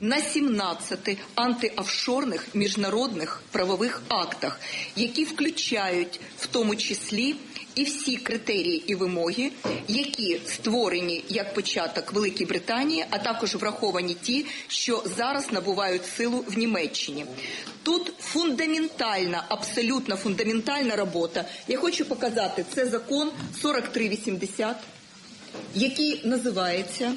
на 17 антиофшорних міжнародних правових актах, які включають в тому числі і всі критерії і вимоги, які створені як початок Великій Британії, а також враховані ті, що зараз набувають силу в Німеччині. Тут фундаментальна, абсолютно фундаментальна робота. Я хочу показати це закон 4380, який називається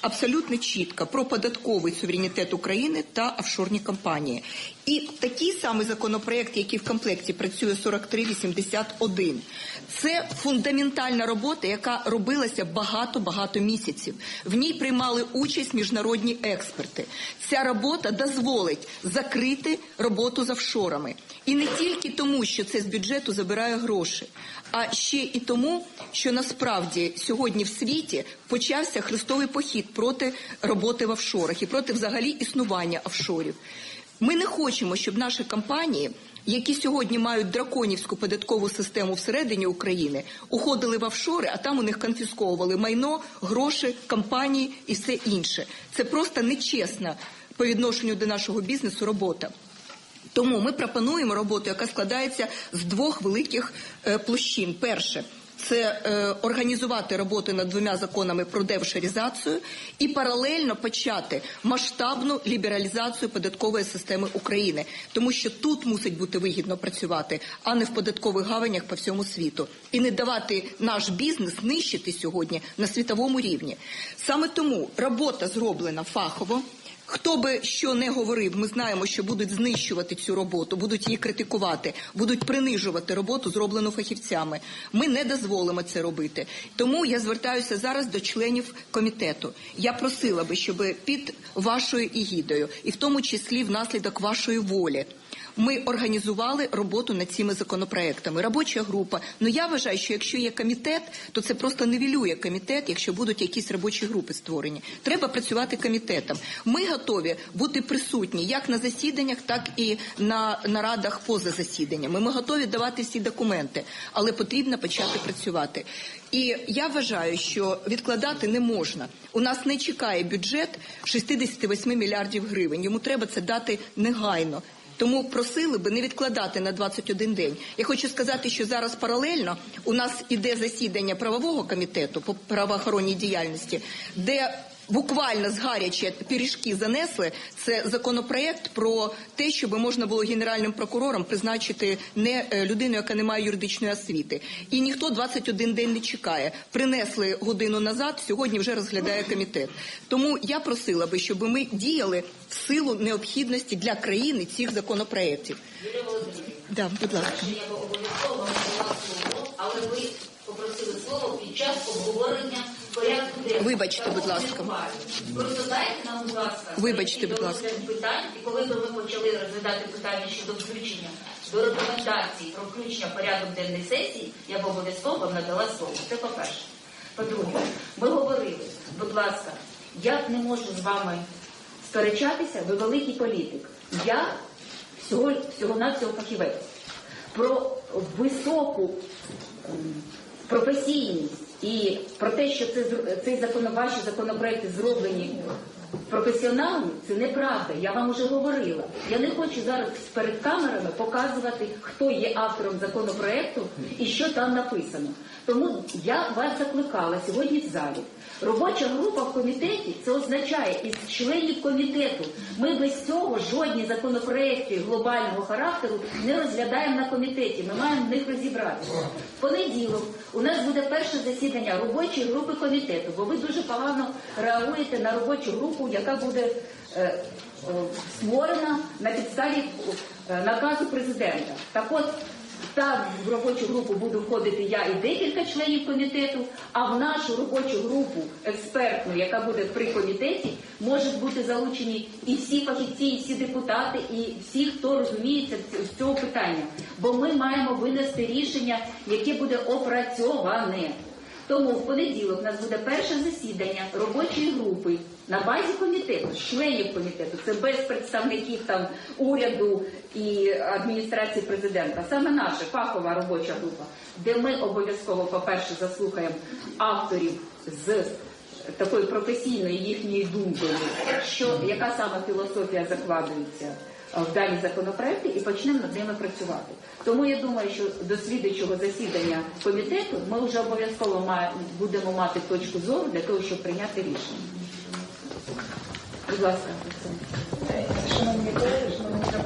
абсолютно чітко про податковий суверенітет України та офшорні компанії. І такий самий законопроект, який в комплекті працює 4381, це фундаментальна робота, яка робилася багато-багато місяців. В ній приймали участь міжнародні експерти. Ця робота дозволить закрити роботу з офшорами. І не тільки тому, що це з бюджету забирає гроші, а ще і тому, що насправді сьогодні в світі почався хрестовий похід проти роботи в офшорах і проти взагалі існування офшорів. Ми не хочемо, щоб наші компанії, які сьогодні мають драконівську податкову систему всередині України, уходили в офшори, а там у них конфісковували майно, гроші, компанії і все інше. Це просто нечесна по відношенню до нашого бізнесу робота. Тому ми пропонуємо роботу, яка складається з двох великих е, площин. Перше це е, організувати роботу над двома законами про девшерізацію і паралельно почати масштабну лібералізацію податкової системи України, тому що тут мусить бути вигідно працювати, а не в податкових гаванях по всьому світу, і не давати наш бізнес нищити сьогодні на світовому рівні. Саме тому робота зроблена фахово. Хто би що не говорив, ми знаємо, що будуть знищувати цю роботу, будуть її критикувати, будуть принижувати роботу, зроблену фахівцями. Ми не дозволимо це робити. Тому я звертаюся зараз до членів комітету. Я просила би, щоб під вашою егідою, і в тому числі внаслідок вашої волі. Ми організували роботу над цими законопроектами. Робоча група. Ну я вважаю, що якщо є комітет, то це просто невілює комітет, якщо будуть якісь робочі групи створені. Треба працювати комітетом. Ми готові бути присутні як на засіданнях, так і на нарадах поза засіданнями. Ми готові давати всі документи, але потрібно почати працювати. І я вважаю, що відкладати не можна. У нас не чекає бюджет 68 мільярдів гривень. Йому треба це дати негайно. Тому просили би не відкладати на 21 день. Я хочу сказати, що зараз паралельно у нас іде засідання правового комітету по правоохоронній діяльності, де буквально згаряче пиріжки занесли. Це законопроект про те, щоб можна було генеральним прокурором призначити не е, людину, яка не має юридичної освіти. І ніхто 21 день не чекає. Принесли годину назад. Сьогодні вже розглядає комітет. Тому я просила би, щоб ми діяли в силу необхідності для країни цих законопроєктів. Да, будь ласка. але ви попросили слово під час обговорення. Вибачте, будь ласка. Просто дайте нам, будь ласка, Вибачте, будь ласка. питань, і коли би ми почали розглядати питання щодо включення до рекомендацій про включення порядок денний сесії, я б обов'язково вам надала слово. Це по-перше. По-друге, ми говорили, будь ласка, я не можу з вами сперечатися, ви великий політик. Я всього, всього-навсього фахівець. Про високу професійність і про те, що це, цей закон, ваші законопроекти зроблені професіоналами, це неправда. Я вам уже говорила. Я не хочу зараз перед камерами показувати, хто є автором законопроекту і що там написано. Тому я вас закликала сьогодні в залі. Робоча група в комітеті це означає із членів комітету. Ми без цього жодні законопроекти глобального характеру не розглядаємо на комітеті. Ми маємо в них розібратися. В понеділок у нас буде перше засідання робочої групи комітету, бо ви дуже погано реагуєте на робочу групу, яка буде е, створена на підставі е, наказу президента. Так от так, в робочу групу буду входити я і декілька членів комітету, а в нашу робочу групу експертну, яка буде при комітеті, можуть бути залучені і всі фахівці, і всі депутати, і всі, хто розуміється з цього питання. Бо ми маємо винести рішення, яке буде опрацьоване. Тому в понеділок у нас буде перше засідання робочої групи на базі комітету, членів комітету. Це без представників там уряду і адміністрації президента. Саме наша фахова робоча група, де ми обов'язково, по-перше, заслухаємо авторів з такою професійною їхньою думкою, що яка саме філософія закладується в дані законопроекти, і почнемо над ними працювати. Тому я думаю, що до слідуючого засідання комітету ми вже обов'язково будемо мати точку зору для того, щоб прийняти рішення. Будь ласка, Шановні колеги, шановні е,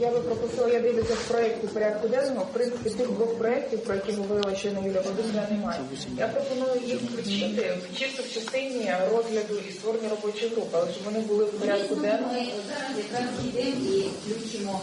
я би пропустила, я дивлюся в проєкті порядку денного. В принципі, тих двох проєктів, про які говорила ще щойно Юлія Володимирівна, немає. Я пропоную їх включити чисто в частині розгляду і створення робочої групи, але щоб вони були в порядку денному. зараз якраз йдемо і включимо.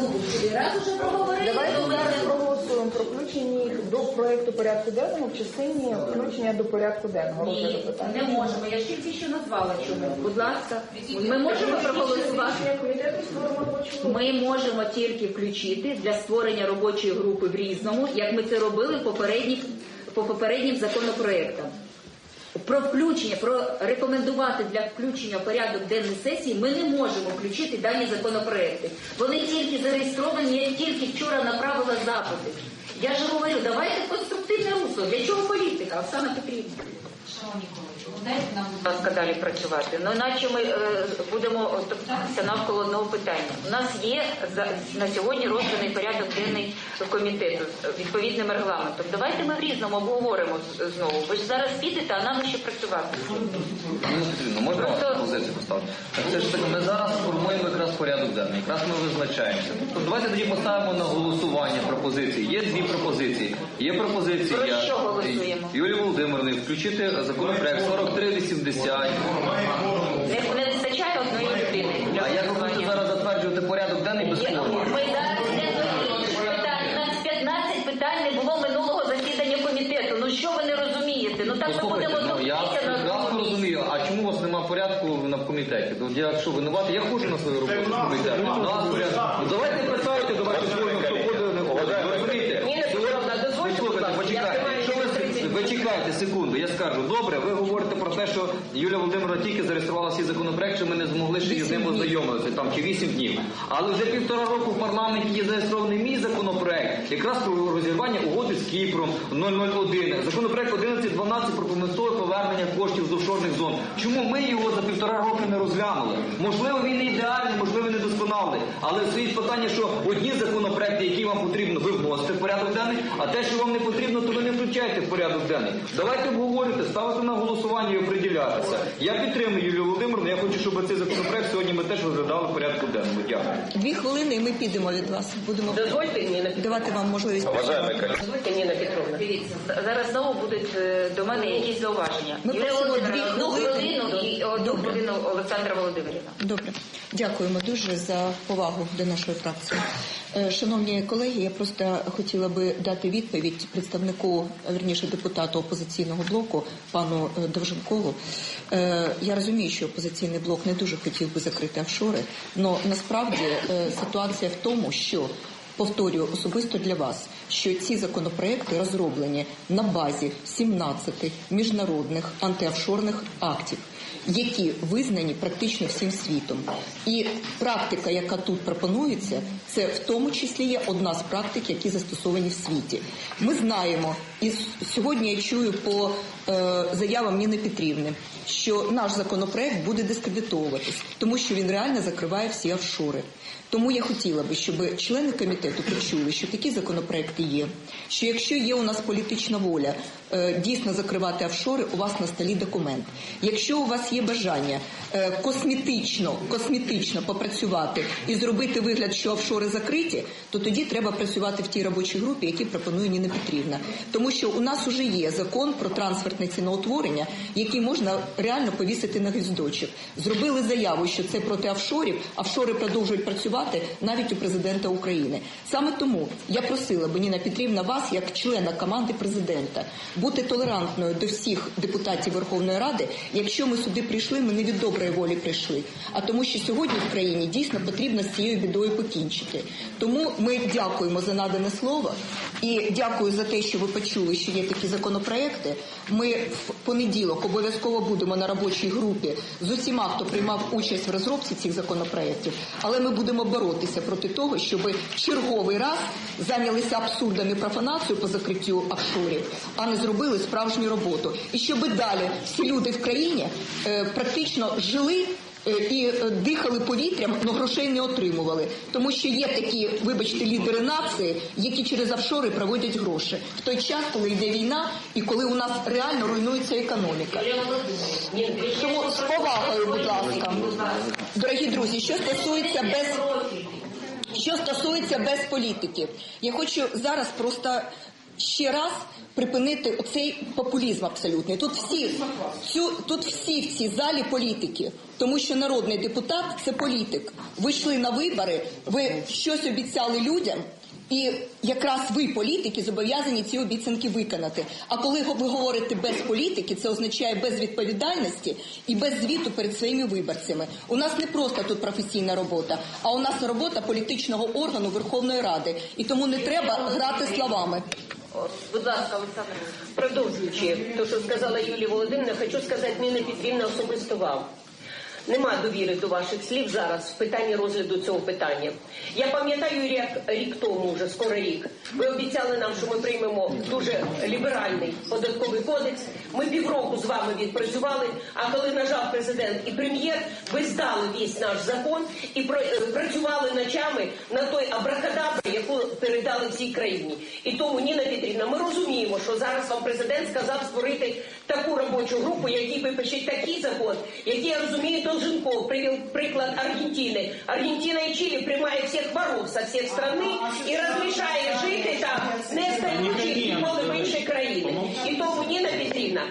Ну, раз уже проговорили. Давайте зараз проголосуємо про включення їх до проєкту порядку денного в частині включення до порядку денного розгляду питання. не можемо. Я ж тільки що назвала чому. Будь ласка, ми можемо проголосувати. Комітету створимо робочу групу. Ми можемо тільки включити для створення робочої групи в різному, як ми це робили по попереднім законопроектам. Про включення, про рекомендувати для включення в порядок денної сесії ми не можемо включити дані законопроекти. Вони тільки зареєстровані, я тільки вчора направила запити. Я ж говорю, давайте конструктивне. Для чого політика? Оксана Петрівна. Шановні колеги, ви дайте нам будь ласка, далі працювати. Ну іначе ми е, будемо топтатися навколо одного питання. У нас є за на сьогодні розданий порядок денний комітету відповідним регламентом. Давайте ми в різному обговоримо знову. Ви ж зараз підете, а нам ще працювати. Петрівна, можна Просто- пропозицію поставити? Так це ж таки, ми зараз формуємо якраз порядок денний, якраз ми визначаємося. Тобто давайте тоді поставимо на голосування пропозиції. Є дві пропозиції. Є пропозиція Про що голосуємо? Юлії Володимирівни включити законопроект 4380. Не, не вистачає одної людини А як ви будете зараз затверджувати порядок денний без Є- форми? Ми зараз не інших питань. У нас 15 питань не було минулого засідання комітету. Ну що ви не розумієте? Ну так ми Послухайте, ну, я топтатися на прекрасно розумію, а чому у вас немає порядку на комітеті? Ну, я що винуватий? Я ходжу на свою роботу в комітеті. У нас порядок. Ну, давайте писайте, давайте форму, хто ходить, не. Ви розумієте? Ніна Петровна, дозвольте, будь ласка, я почекайте. Ви, чекайте секунду, я скажу. Добре, ви говорите про те, що Юлія Володимирівна тільки зареєструвала всі законопроекти, що ми не змогли ще з ним ознайомитися, там чи 8 днів. Але вже півтора року в парламенті є зареєстрований мій законопроект, якраз про розірвання угоди з Кіпром 001. Законопроект 1112 про примусове повернення коштів з офшорних зон. Чому ми його за півтора року не розглянули? Можливо, він не ідеальний, можливо, не досконалий. Але стоїть питання, що одні законопроекти, які вам потрібно, ви вносите в порядок денний, а те, що вам не потрібно, то ви не включаєте в порядок денний. Давайте обговорювати, ставити на голосування і оприділятися. Я підтримую Юлію Володимирівну. Я хочу, щоб цей законопроект сьогодні ми теж розглядали в порядку денному. Дякую. Дві хвилини, і ми підемо від вас. Будемо Дозвольте, Ніна давати вам можливість. Дозвольте, Ніна Петровна. Дивіться, зараз знову будуть е, до мене якісь зауваження. Ми просимо дві одну хвилини. хвилину і одну хвилину Олександра Володимирівна. Добре, дякуємо дуже за повагу до нашої фракції. Е, Шановні колеги, я просто хотіла би дати відповідь представнику, е, верніше депутату опозиційного блоку, пану е, Довженкову. Я розумію, що опозиційний блок не дуже хотів би закрити офшори, але насправді ситуація в тому, що Повторюю особисто для вас, що ці законопроекти розроблені на базі 17 міжнародних антиофшорних актів, які визнані практично всім світом. І практика, яка тут пропонується, це в тому числі є одна з практик, які застосовані в світі. Ми знаємо, і сьогодні я чую по е, заявам Ніни Петрівни, що наш законопроект буде дискредитовуватись, тому що він реально закриває всі офшори. Тому я хотіла би, щоб члени комітету почули, що такі законопроекти є. Що якщо є у нас політична воля е, дійсно закривати офшори, у вас на столі документ. Якщо у вас є бажання е, косметично, косметично попрацювати і зробити вигляд, що офшори закриті, то тоді треба працювати в тій робочій групі, які пропонує Ніна Петрівна. Тому що у нас уже є закон про трансфертне ціноутворення, який можна реально повісити на гвіздочок. Зробили заяву, що це проти офшорів. Офшори продовжують працювати навіть у президента України. Саме тому я просила би Ніна Петрівна вас, як члена команди президента, бути толерантною до всіх депутатів Верховної Ради, якщо ми сюди сюди прийшли, ми не від доброї волі прийшли, а тому, що сьогодні в країні дійсно потрібно з цією бідою покінчити. Тому ми дякуємо за надане слово і дякую за те, що ви почули, що є такі законопроекти. Ми в понеділок обов'язково будемо на робочій групі з усіма, хто приймав участь в розробці цих законопроєктів, але ми будемо боротися проти того, щоб черговий раз зайнялися абсурдом і профанацією по закриттю офшорів, а не зробили справжню роботу. І щоб далі всі люди в країні практично жили. е, І е, дихали повітрям, але грошей не отримували, тому що є такі, вибачте, лідери нації, які через офшори проводять гроші в той час, коли йде війна і коли у нас реально руйнується економіка. Тому з повагою, будь ласка, дорогі друзі, що стосується без що стосується без політики, я хочу зараз просто ще раз припинити оцей популізм абсолютний. Тут всі цю тут всі в цій залі політики, тому що народний депутат це політик. Ви йшли на вибори, ви щось обіцяли людям. І якраз ви, політики, зобов'язані ці обіцянки виконати. А коли ви говорите без політики, це означає без відповідальності і без звіту перед своїми виборцями. У нас не просто тут професійна робота, а у нас робота політичного органу Верховної Ради. І тому не треба грати словами. Будь ласка, Олександр. Продовжуючи те, що сказала Юлія Володимирівна, хочу сказати Ніна Петрівна особисто вам. Нема довіри до ваших слів зараз в питанні розгляду цього питання. Я пам'ятаю рік, рік тому, вже скоро рік. Ви обіцяли нам, що ми приймемо дуже ліберальний податковий кодекс. Ми півроку з вами відпрацювали. А коли нажав президент і прем'єр, ви здали весь наш закон і е, працювали ночами на той абракадабр, яку передали всій країні. І тому, Ніна Петрівна, ми розуміємо, що зараз вам президент сказав створити таку робочу групу, який випишуть такий закон, який я розумію, Долженков привів приклад Аргентини. Аргентина і Чилі приймає всіх воров со всіх страни і розрішає жити там, не стаючи ніколи в інші країни. І тому, Ніна Петрівна,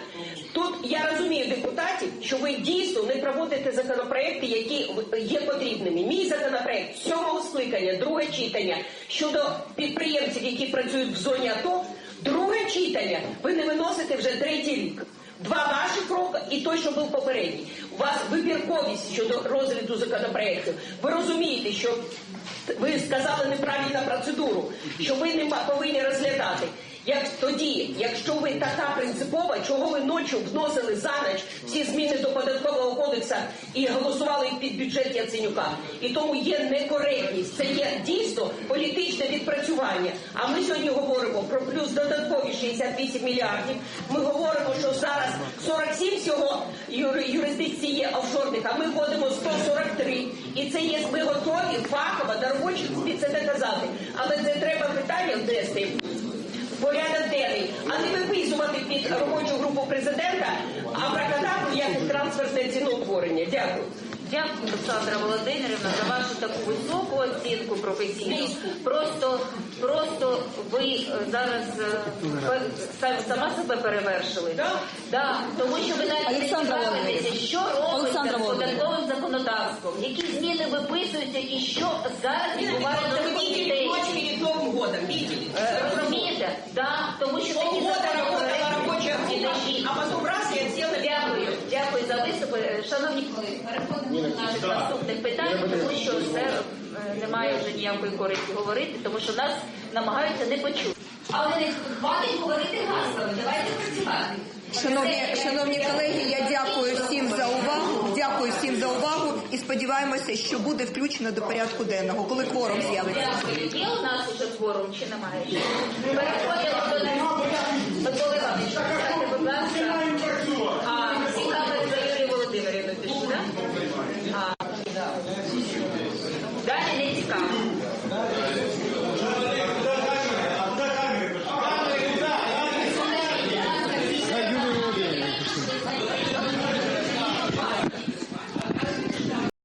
Тут я розумію депутатів, що ви дійсно не проводите законопроекти, які є потрібними. Мій законопроект сьомого скликання, друге читання щодо підприємців, які працюють в зоні АТО, друге читання ви не виносите вже третій рік. Два ваші кроки і той, що був попередній. У вас вибірковість щодо розгляду законопроектів. Ви розумієте, що ви сказали неправильну процедуру, що ви не повинні розглядати. Як тоді, якщо ви така принципова, чого ви ночі вносили за ніч всі зміни до податкового кодексу і голосували під бюджет Яценюка? І тому є некоректність. Це є дійсно політичне відпрацювання. А ми сьогодні говоримо про плюс додаткові 68 мільярдів. Ми говоримо, що зараз 47 всього юри- юрисдикцій є офшорних, а ми вводимо 143. І це є ми готові фахово до робочих це доказати. Але це треба питання внести порядок денний, а не виписувати під робочу групу президента абракадабру як трансфертне ціноутворення. Дякую. Дякую, Олександра Володимирівна, за вашу таку високу оцінку професійну. Просто, просто ви е, зараз е, сама себе перевершили. Да. Да, тому що ви навіть не цікавитеся, що робиться з податковим законодавством, які зміни виписуються і що зараз відбувається Е, Розумієте? Да, тому що такі а потом раз и отсела Дякую, дякую за виступи. Шановні колеги, переходимо до наших наступних питань, тому що все е, немає вже ніякої користі говорити, тому що нас намагаються не почути. Але не хватить говорити гаслами. Давайте працювати. Шановні, шановні колеги, я дякую всім за увагу. Дякую всім за увагу і сподіваємося, що буде включено до порядку денного, коли кворум з'явиться. Дякую. Є у нас кворум чи немає? Переходимо до Миколи Іванович, пішли, так? Далі не цікаво.